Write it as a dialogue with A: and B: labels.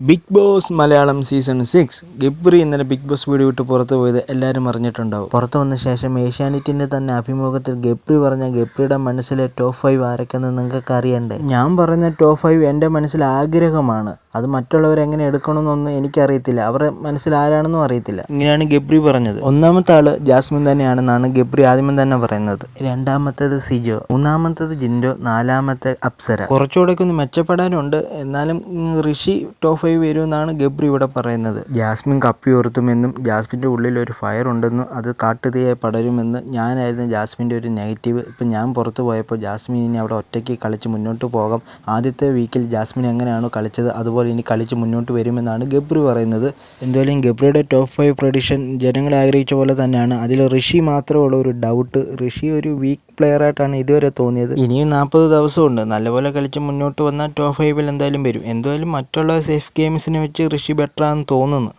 A: Bigg Boss Malayalam season six Gabri ഇന്നലെ Bigg boss വീട് വിട്ട് പുറത്തു പോയത് എല്ലാവരും അറിഞ്ഞിട്ടുണ്ടാവും. പുറത്തു വന്ന ശേഷം ഏഷ്യാനെറ്റിന്റെ തന്നെ അഭിമുഖത്തിൽ ഗബ്രി പറഞ്ഞ ഗബ്രിയുടെ മനസ്സിലെ ടോപ്പ് ഫൈവ് ആരൊക്കെയെന്ന് നിങ്ങൾക്ക് അറിയണ്ടേ? ഞാൻ പറഞ്ഞ ടോപ്പ് ഫൈവ് എന്റെ മനസ്സിൽ ആഗ്രഹമാണ്. അത് മറ്റുള്ളവർ എങ്ങനെ എടുക്കണമെന്നൊന്നും എനിക്കറിയത്തില്ല. അവരുടെ മനസ്സിൽ ആരാണെന്നും അറിയത്തില്ല. ഇങ്ങനെയാണ് ഗബ്രി പറഞ്ഞത്. ഒന്നാമത്തെ ആൾ ജാസ്മിൻ തന്നെയാണെന്നാണ് ഗബ്രി ആദ്യം തന്നെ പറയുന്നത്. രണ്ടാമത്തേത് സിജോ. മൂന്നാമത്തേത് ജിൻഡോ. നാലാമത്തെ അപ്സര. കുറച്ചുകൂടെ ഒന്ന് മെച്ചപ്പെടാനുണ്ട്. എന്നാലും ഋഷി ടോപ്പ് ഫൈവ് വരുമെന്നാണ് ഗബ്രി ഇവിടെ പറയുന്നത്. ജാസ്മിൻ കപ്പി ഉയർത്തുമെന്നും ജാസ്മിന്റെ ഉള്ളിൽ ഒരു ഫയർ ഉണ്ടെന്നും അത് കാട്ടുതീയായി പടരുമെന്ന് ഞാനായിരുന്നു ജാസ്മിന്റെ ഒരു നെഗറ്റീവ് ഇപ്പം ഞാൻ പുറത്തു പോയപ്പോൾ ജാസ്മിൻ ഇനി അവിടെ ഒറ്റയ്ക്ക് കളിച്ച് മുന്നോട്ട് പോകാം. ആദ്യത്തെ വീക്കിൽ ജാസ്മിൻ എങ്ങനെയാണോ കളിച്ചത് അതുപോലെ ഇനി കളിച്ച് മുന്നോട്ട് വരുമെന്നാണ് ഗബ്രി പറയുന്നത്. എന്തായാലും ഗബ്രിയുടെ ടോപ്പ് ഫൈവ് പ്രഡിഷൻ ജനങ്ങൾ ആഗ്രഹിച്ച പോലെ തന്നെയാണ്. അതിൽ ഋഷി മാത്രമുള്ള ഒരു ഡൗട്ട് ഋഷി ഒരു വീക്ക് പ്ലെയർ ആയിട്ടാണ് ഇതുവരെ തോന്നിയത്. ഇനിയും നാൽപ്പത് ദിവസമുണ്ട്. നല്ലപോലെ കളിച്ച് മുന്നോട്ട് വന്നാൽ ടോപ്പ് ഫൈവിൽ എന്തായാലും വരും. എന്തായാലും മറ്റുള്ള സേഫ് ഗെയിംസിനെ വെച്ച് ഋഷി ബെറ്ററാണെന്ന് തോന്നുന്നു.